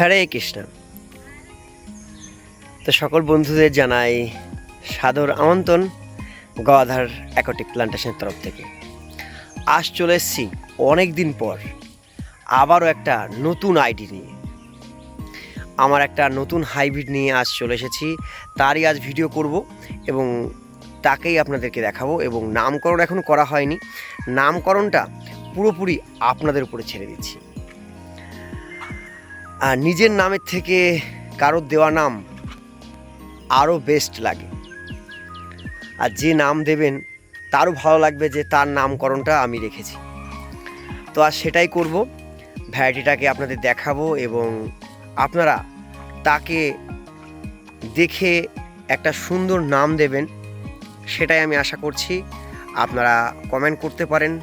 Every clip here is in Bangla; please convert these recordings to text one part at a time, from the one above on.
হরে কৃষ্ণ। তো সকল বন্ধুদের জানাই সাদর আমন্ত্রণ গদাধার অ্যাকোটিক প্লান্টেশনের তরফ থেকে। আজ চলে এসেছি অনেক দিন পর আবারও একটা নতুন আইডি নিয়ে। আমার একটা নতুন হাইব্রিড নিয়ে আজ চলে এসেছি, তারই আজ ভিডিও করব এবং তাকেই আপনাদেরকে দেখাবো এবং নামকরণ এখনও করা হয়নি। নামকরণটা পুরোপুরি আপনাদের উপরে ছেড়ে দিচ্ছি। আর নিজের নামের থেকে কারোর দেওয়া নাম আরও বেস্ট লাগে। আর যে নাম দেবেন, তারও ভালো লাগবে যে তার নামকরণটা আমি রেখেছি। তো আর সেটাই করব। ভ্যারাইটিটাকে আপনাদের দেখাবো এবং আপনারা তাকে দেখে একটা সুন্দর নাম দেবেন, সেটাই আমি আশা করছি। আপনারা কমেন্ট করতে পারেন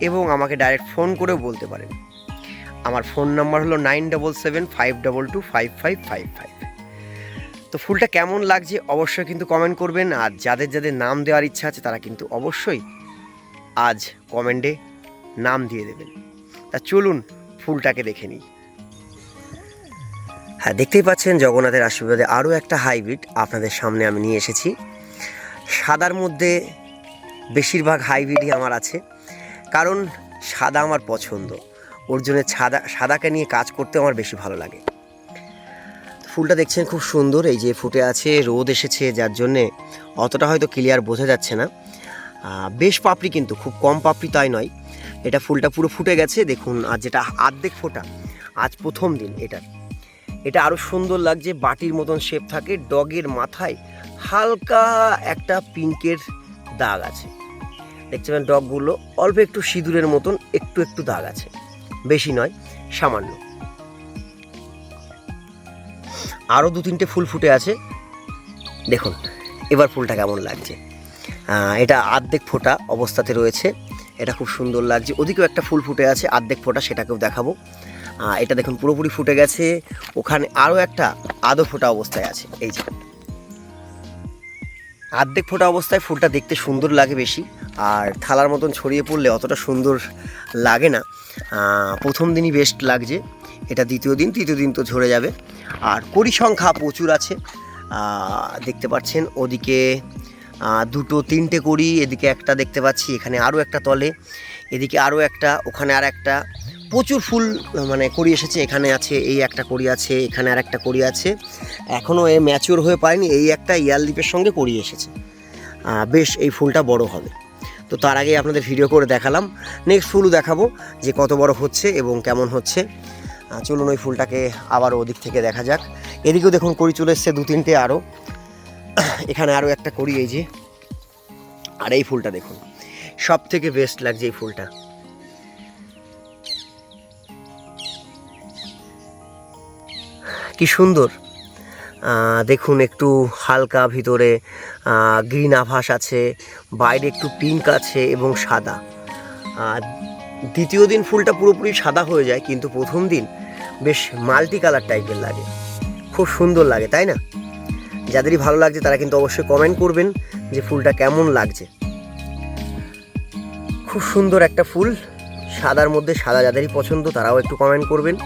এবং আমাকে ডাইরেক্ট ফোন করেও বলতে পারেন। আমার ফোন নাম্বার হলো nine double seven five double two five five five five. তো ফুলটা কেমন লাগছে অবশ্যই কিন্তু কমেন্ট করবেন, আর যাদের যাদের নাম দেওয়ার ইচ্ছা আছে তারা কিন্তু অবশ্যই আজ কমেন্টে নাম দিয়ে দেবেন। তা চলুন ফুলটাকে দেখে নিই। হ্যাঁ দেখতেই পাচ্ছেন জগন্নাথের আশীর্বাদে আরও একটা হাইব্রিড আপনাদের সামনে আমি নিয়ে এসেছি। সাদার মধ্যে বেশিরভাগ হাইব্রিডই আমার আছে, কারণ সাদা আমার পছন্দ। ওর জন্য সাদা সাদাকে নিয়ে কাজ করতে আমার বেশি ভালো লাগে। ফুলটা দেখছেন খুব সুন্দর, এই যে ফুটে আছে, রোদ এসেছে যার জন্যে অতটা হয়তো ক্লিয়ার বোঝা যাচ্ছে না। বেশ পাপড়ি কিন্তু, খুব কম পাপড়ি তাই নয়। এটা ফুলটা পুরো ফুটে গেছে, দেখুন, আর যেটা আর্ধেক ফোটা, আজ প্রথম দিন এটার এটা আরও সুন্দর লাগছে, বাটির মতন শেপ থাকে, ডগের মাথায় হালকা একটা পিঙ্কের দাগ আছে। দেখতে ডগগুলো, অল্প একটু সিঁদুরের মতন, একটু একটু দাগ আছে। বেশি নয়, সামান্য। আরও দু তিনটে ফুল ফুটে আছে। দেখুন, এবার ফুলটা কেমন লাগছে। এটা আর্ধেক ফোটা অবস্থাতে রয়েছে। এটা খুব সুন্দর লাগছে। ওদিকেও একটা ফুল ফুটে আছে, আর্ধেক ফোটা সেটাকেও দেখাবো। এটা দেখুন পুরোপুরি ফুটে গেছে। ওখানে আরও একটা আধো ফোটা অবস্থায় আছে। এই যে আর্ধেক ফোটা অবস্থায় ফুলটা দেখতে সুন্দর লাগে বেশি, আর থালার মতন ছড়িয়ে পড়লে অতটা সুন্দর লাগে না। প্রথম দিনই বেস্ট লাগছে, এটা দ্বিতীয় দিন, তৃতীয় দিন তো ঝরে যাবে। আর কড়ি সংখ্যা প্রচুর আছে দেখতে পাচ্ছেন ওদিকে দুটো তিনটে কড়ি, এদিকে একটা দেখতে পাচ্ছি, এখানে আরও একটা তলে, এদিকে আরও একটা, ওখানে আর একটা প্রচুর ফুল মানে করি এসেছে, এখানে আছে, এই একটা করি আছে, এখানে আর একটা করি আছে। এখনও এ ম্যাচিওর হয়ে পায়নি, এই একটা ইয়ার লিপের সঙ্গে করি এসেছে। বেশ, এই ফুলটা বড় হবে। তো তার আগে আপনাদের ভিডিও করে দেখালাম। নেক্সট ফুলও দেখাবো, যে কত বড় হচ্ছে এবং কেমন হচ্ছে। চলুন ওই ফুলটাকে আবার ওদিক থেকে দেখা যাক। এদিকেও দেখুন করি চলে এসছে দু তিনটে আরও এখানে আরও একটা করি এই যে। আর এই ফুলটা দেখুন সব থেকে বেস্ট লাগছে এই ফুলটা। কি সুন্দর। দেখুন একটু হালকা ভিতরে গ্রিন আভাস আছে, বাইরে একটু পিঙ্ক আছে এবং সাদা। আর দ্বিতীয় দিন ফুলটা পুরোপুরি সাদা হয়ে যায়, কিন্তু প্রথম দিন বেশ মাল্টি কালার টাইপের লাগে। খুব সুন্দর লাগে, তাই না? যাদেরই ভালো লাগছে তারা কিন্তু অবশ্যই কমেন্ট করবেন যে ফুলটা কেমন লাগছে। খুব সুন্দর একটা ফুল, সাদার মধ্যে সাদা যাদেরই পছন্দ তারাও একটু কমেন্ট করবেন।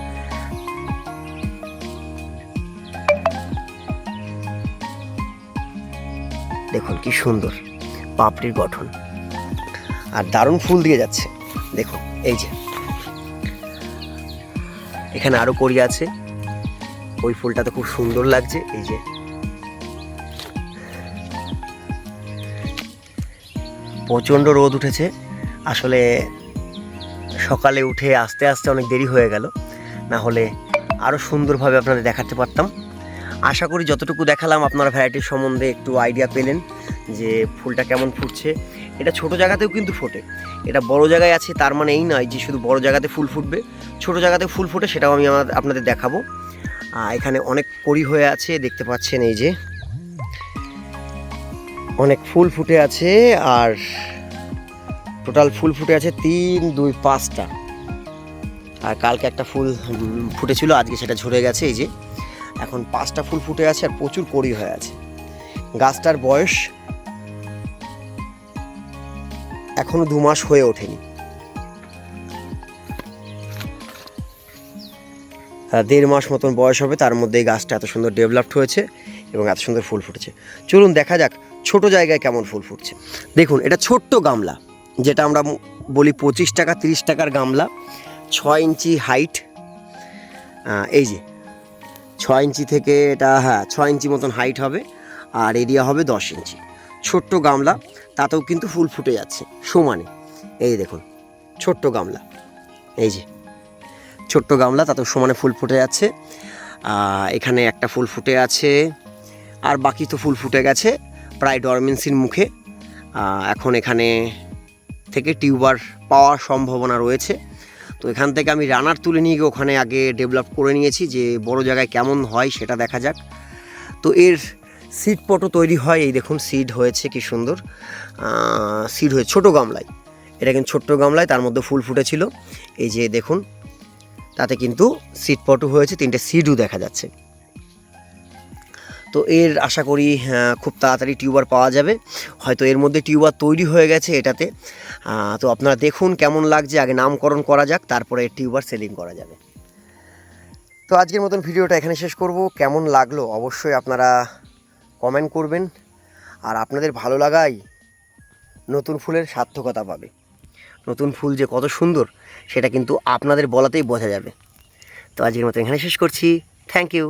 দেখুন কি সুন্দর, পাপড়ির গঠন। আর দারুণ ফুল দিয়ে যাচ্ছে, দেখুন, এই যে। এখানে আরও কড়ি আছে, ওই ফুলটা তো খুব সুন্দর লাগছে, এই যে। প্রচণ্ড রোদ উঠেছে, আসলে সকালে উঠে আস্তে আস্তে অনেক দেরি হয়ে গেল, না হলে আরও সুন্দরভাবে আপনাদের দেখাতে পারতাম। আশা করি যতটুকু দেখালাম আপনারা ভ্যারাইটির সম্বন্ধে একটু আইডিয়া পেলেন যে ফুলটা কেমন ফুটছে। এটা ছোট জায়গাতেও কিন্তু ফোটে। এটা বড় জায়গায় আছে, তার মানে এই নয় যে শুধু বড় জায়গাতে ফুল ফুটবে। ছোট জায়গাতে ফুল ফোটে, সেটাও আমি আমার আপনাদের দেখাবো। এখানে অনেক কড়ি হয়ে আছে, দেখতে পাচ্ছেন এই যে। অনেক ফুল ফুটে আছে, আর টোটাল ফুল ফুটে আছে তিন, দুই, পাঁচটা। আর কালকে একটা ফুল ফুটেছিল, আজকে সেটা ঝরে গেছে, এই যে। এখন পাঁচটা ফুল ফুটে আছে আর প্রচুর কড়ি হয়ে আছে। গাছটার বয়স এখনও দু মাস হয়ে ওঠেনি। দেড় মাস মতন বয়স হবে, তার মধ্যে এই গাছটা এত সুন্দর ডেভেলপড হয়েছে এবং এত সুন্দর ফুল ফুটেছে। চলুন দেখা যাক ছোট জায়গায় কেমন ফুল ফুটছে। দেখুন, এটা ছোট্ট গামলা, যেটা আমরা বলি পঁচিশ টাকা, তিরিশ টাকার গামলা, ছয় ইঞ্চি হাইট এই যে ছয় ইঞ্চি থেকে এটা হ্যাঁ ছয় ইঞ্চি মতন হাইট হবে, আর এরিয়া হবে দশ ইঞ্চি। ছোট্ট গামলা, তাতেও কিন্তু ফুল ফুটে যাচ্ছে, সমানে। এই দেখুন, ছোট্ট গামলা। এই যে, ছোট্ট গামলা, তাতেও সমানে ফুল ফুটে যাচ্ছে। এখানে একটা ফুল ফুটে আছে, আর বাকি তো ফুল ফুটে গেছে, প্রায় ডরমেন্সির মুখে। এখন এখানে থেকে টিউবার পাওয়ার সম্ভাবনা রয়েছে। তো এখান থেকে আমি রানার তুলে নিয়ে গিয়ে ওখানে আগে ডেভেলপ করে নিয়েছি যে বড় জায়গায় কেমন হয় সেটা দেখা যাক। তো এর সিড পটও তৈরি হয়, এই দেখুন সিড হয়েছে কি সুন্দর। সিড হয়ে ছোট গামলায়। এটা কিন্তু ছোট্ট গামলায়, তার মধ্যে ফুল ফুটেছিল। এই যে দেখুন, তাতে কিন্তু সিড পটও হয়েছে, তিনটে সিডও দেখা যাচ্ছে। তো এর আশা করি আহ, খুব তাড়াতাড়ি টিউবার পাওয়া যাবে। হয়তো এর মধ্যে টিউবার তৈরি হয়ে গেছে এটাতে। তো আপনারা দেখুন কেমন লাগছে আগে নামকরণ করা যাক তারপরে টিউবার সেলিং করা যাবে। তো আজকের মতন ভিডিওটা এখানে শেষ করব। কেমন লাগল অবশ্যই আপনারা কমেন্ট করবেন। আর আপনাদের ভালো লাগাই নতুন ফুলের সার্থকতা পাবে। নতুন ফুল যে কত সুন্দর সেটা কিন্তু আপনাদের বলাতেই বোঝা যাবে। তো আজকের মতো এখানে শেষ করছি। Thank you